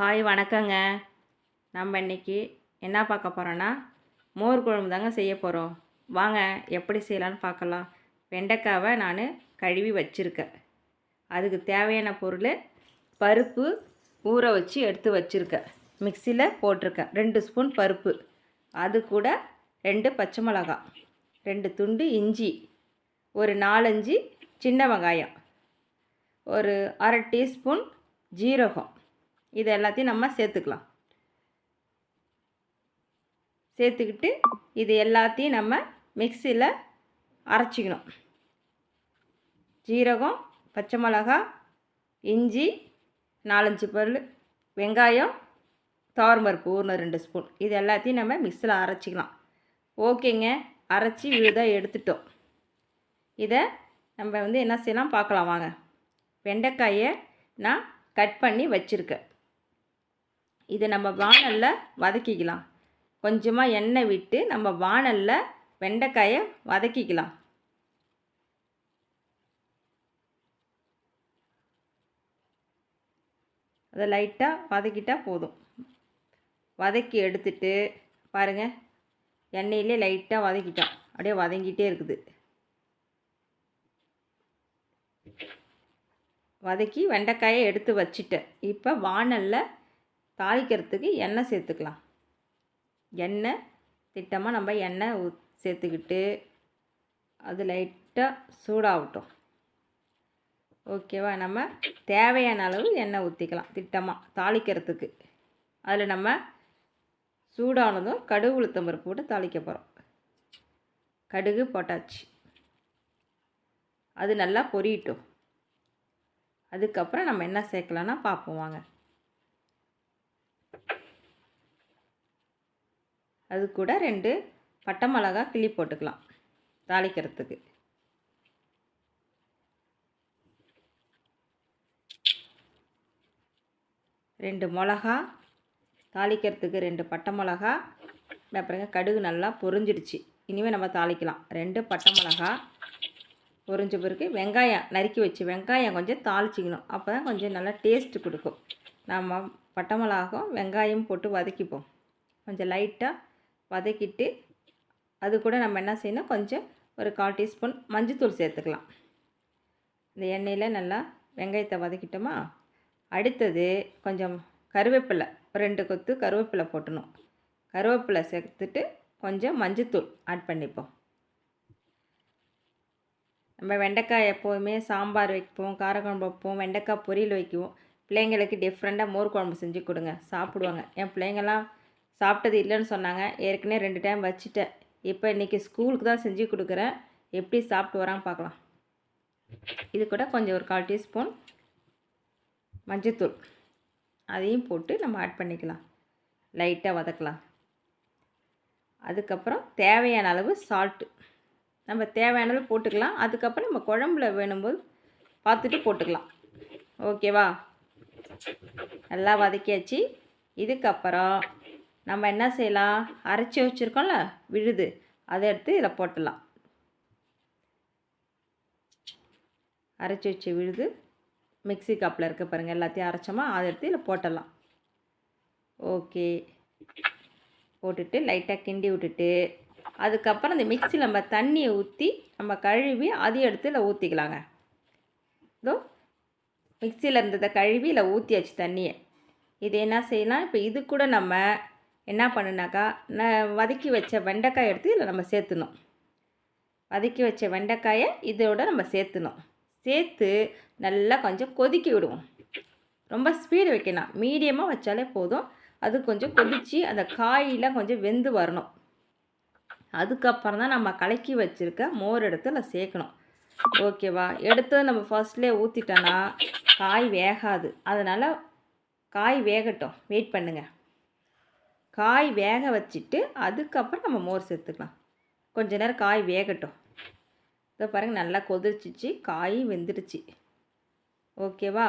Hi வணக்கங்க. நம்ம இன்னைக்கு என்ன பார்க்க போகிறோன்னா மோர் குழம்பு தாங்க செய்ய போகிறோம் வாங்க எப்படி செய்யலான்னு பார்க்கலாம். வெண்டைக்காவை நான் கழுவி வச்சுருக்கேன். அதுக்கு தேவையான பொருள் பருப்பு ஊற வச்சு எடுத்து வச்சுருக்கேன். மிக்சியில் போட்டிருக்கேன். ரெண்டு ஸ்பூன் பருப்பு. அது கூட ரெண்டு பச்சை மிளகாய் ரெண்டு துண்டு இஞ்சி ஒரு நாலஞ்சு சின்ன வெங்காயம் ஒரு அரை டீஸ்பூன் ஜீரகம் இது எல்லாத்தையும் நம்ம சேர்த்துக்கலாம். சேர்த்துக்கிட்டு இது எல்லாத்தையும் நம்ம மிக்சியில் அரைச்சிக்கணும். ஜீரகம் பச்சை மிளகா இஞ்சி நாலஞ்சு பொருள் வெங்காயம் துவரம்பருப்பு ஊறின ரெண்டு ஸ்பூன். இது எல்லாத்தையும் நம்ம மிக்சியில் அரைச்சிக்கலாம். ஓகேங்க. அரைச்சி விழுதாக எடுத்துட்டோம். இதை நம்ம வந்து என்ன செய்யலாம்? பார்க்கலாம். வாங்க. வெண்டைக்காயை நான் கட் பண்ணி வச்சுருக்கேன். இதை நம்ம வாணலில் வதக்கிக்கலாம். கொஞ்சமாக எண்ணெய் விட்டு நம்ம வாணலில் வெண்டைக்காயை வதக்கிக்கலாம். அதை லைட்டாக வதக்கிட்டால் போதும். வதக்கி எடுத்துட்டு பாருங்கள் எண்ணெயிலே லைட்டாக வதக்கிட்டோம். அப்படியே வதங்கிட்டே இருக்குது. வதக்கி வெண்டைக்காயை எடுத்து வச்சுட்டேன். இப்போ வாணலில் தாளிக்கிறதுக்கு எண்ணெய் சேர்த்துக்கலாம். எண்ணெய் திட்டமாக நம்ம எண்ணெய் சேர்த்துக்கிட்டு அது லைட்டாக சூடாகட்டும். ஓகேவா? நம்ம தேவையான அளவு எண்ணெய் ஊற்றிக்கலாம் திட்டமாக தாளிக்கிறதுக்கு. அதில் நம்ம சூடானதும் கடுகு உளுத்தம் பருப்பு போட்டு தாளிக்க போகிறோம் கடுகு போட்டாச்சு. அது நல்லா பொரியட்டும் அதுக்கப்புறம் நம்ம என்ன சேர்க்கலான்னா பார்ப்போம் வாங்க. அது கூட ரெண்டு பட்டை மிளகா கிள்ளி போட்டுக்கலாம் தாளிக்கிறதுக்கு. ரெண்டு மிளகா தாளிக்கிறதுக்கு ரெண்டு பட்டை மிளகா. அப்புறங்க கடுகு நல்லா பொரிஞ்சிடுச்சு. இனிமேல் நம்ம தாளிக்கலாம். ரெண்டு பட்டை மிளகா பொரிஞ்ச பிறகு வெங்காயம் நறுக்கி வச்சு வெங்காயம் கொஞ்சம் தாளிச்சிக்கணும். அப்போ தான் கொஞ்சம் நல்லா டேஸ்ட்டு கொடுக்கும். நம்ம பட்டை மிளகாவும் வெங்காயம் போட்டு வதக்கிப்போம். கொஞ்சம் லைட்டாக வதக்கிட்டு அது கூட நம்ம என்ன செய்யணும்? கொஞ்சம் ஒரு கால் டீஸ்பூன் மஞ்சத்தூள் சேர்த்துக்கலாம். இந்த எண்ணெயில் நல்லா வெங்காயத்தை வதக்கிட்டோமா? அடுத்தது கொஞ்சம் கருவேப்பிலை ரெண்டு கொத்து கருவேப்பிலை போட்டணும். கருவேப்பிலை சேர்த்துட்டு கொஞ்சம் மஞ்சத்தூள் ஆட் பண்ணிப்போம். நம்ம வெண்டைக்காய் எப்போதுமே சாம்பார் வைப்போம் காரக்குழம்பு வைப்போம் வெண்டைக்காய் பொரியல் வைக்குவோம். பிள்ளைங்களுக்கு டிஃப்ரெண்ட்டாக மோர் குழம்பு செஞ்சு கொடுங்க. சாப்பிடுவாங்க. என் பிள்ளைங்கள்லாம் சாப்பிட்டது இல்லைன்னு சொன்னாங்க. ஏற்கனவே ரெண்டு டைம் வச்சுட்டேன். இப்போ இன்றைக்கி ஸ்கூலுக்கு தான் செஞ்சு கொடுக்குறேன். எப்படி சாப்பிட்டு வராங்க பார்க்கலாம். இது கூட கொஞ்சம் ஒரு கால் டீஸ்பூன் மஞ்சத்தூள். அதையும் போட்டு நம்ம ஆட் பண்ணிக்கலாம். லைட்டாக வதக்கலாம். அதுக்கப்புறம் தேவையான அளவு சால்ட்டு நம்ம தேவையான அளவு போட்டுக்கலாம். அதுக்கப்புறம் நம்ம குழம்புல வேணும்போது பார்த்துட்டு போட்டுக்கலாம். ஓகேவா நல்லா வதக்கியாச்சு. இதுக்கப்புறம் நம்ம என்ன செய்யலாம்? அரைச்சி வச்சுருக்கோம்ல விழுது. அதை எடுத்து இதில் போட்டுடலாம். அரைச்சி வச்சு விழுது மிக்ஸி கப்பில் இருக்க பாருங்கள் எல்லாத்தையும் அரைச்சோமா அதை எடுத்து இதில் போட்டலாம் ஓகே. போட்டுட்டு லைட்டாக கிண்டி விட்டுட்டு அதுக்கப்புறம் இந்த மிக்ஸியில் நம்ம தண்ணியை ஊற்றி நம்ம கழுவி அதையும் எடுத்து இதில் ஊற்றிக்கலாங்க இதோ மிக்சியில் இருந்ததை கழுவி இதில் ஊற்றியாச்சு தண்ணியை. இது என்ன செய்யலாம்? இப்போ இது கூட நம்ம என்ன பண்ணுனாக்கா நான் வதக்கி வச்ச வெண்டைக்காய் எடுத்து இதில் நம்ம சேர்த்துணும். வதக்கி வச்ச வெண்டைக்காயை இதோட நம்ம சேர்த்துணும். சேர்த்து நல்லா கொஞ்சம் கொதிக்க விடுவோம். ரொம்ப ஸ்பீடு வைக்கணும். மீடியமாக வச்சாலே போதும். அது கொஞ்சம் கொதித்து அந்த காயெலாம் கொஞ்சம் வெந்து வரணும். அதுக்கப்புறம் தான் நம்ம கலக்கி வச்சுருக்க மோர் எடுத்து அதில் சேர்க்கணும். ஓகேவா? எடுத்து நம்ம ஃபர்ஸ்ட்லேயே ஊற்றிட்டோன்னா காய் வேகாது. அதனால் காய் வேகட்டும். வெயிட் பண்ணுங்கள் காய் வேக வச்சுட்டு அதுக்கப்புறம் நம்ம மோர் சேர்த்துக்கலாம். கொஞ்ச நேரம் காய் வேகட்டும். இதை பாருங்கள் நல்லா கொதிச்சிச்சு காய் வெந்துடுச்சு. ஓகேவா?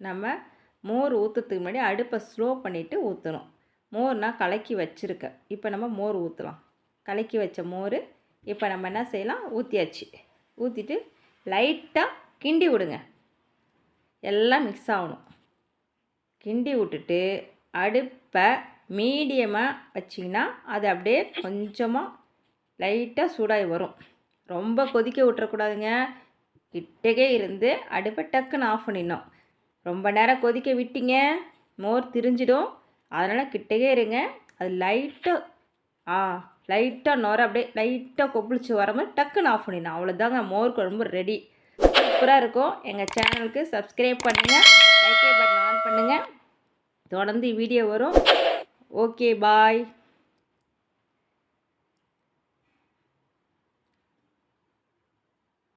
நம்ம மோர் ஊற்றுறதுக்கு முன்னாடி அடுப்பை ஸ்லோ பண்ணிவிட்டு ஊற்றணும் மோர்னால் கலக்கி வச்சுருக்கேன் இப்போ நம்ம மோர் ஊற்றலாம் கலக்கி வச்ச மோர் இப்போ நம்ம என்ன செய்யலாம்? ஊற்றியாச்சு ஊற்றிட்டு லைட்டாக கிண்டி விடுங்க. எல்லாம் மிக்ஸ் ஆகணும். கிண்டி விட்டுட்டு அடுப்பை மீடியமாக வச்சிங்கன்னா அது அப்படியே கொஞ்சமாக லைட்டாக சூடாகி வரும். ரொம்ப கொதிக்க விட்டுறக்கூடாதுங்க. கிட்டக்கே இருந்து அடுப்பை டக்குன்னு ஆஃப் பண்ணிடணும். ரொம்ப நேரம் கொதிக்க விட்டீங்க மோர் திரிஞ்சிடும். அதனால் கிட்டக்கே இருங்க. அது லைட்டாக ஆ லைட்டாக நுர அப்படியே லைட்டாக கொப்பளிச்சு வர மாதிரி டக்குன்னு ஆஃப் பண்ணிடணும். அவ்வளோதாங்க மோர் குழம்பு ரெடி சூப்பராக இருக்கும். எங்கள் சேனலுக்கு சப்ஸ்கிரைப் பண்ணுங்கள் லைக்கே பண்ணுங்கள் தொடர்ந்து வீடியோ வரும். Okay bye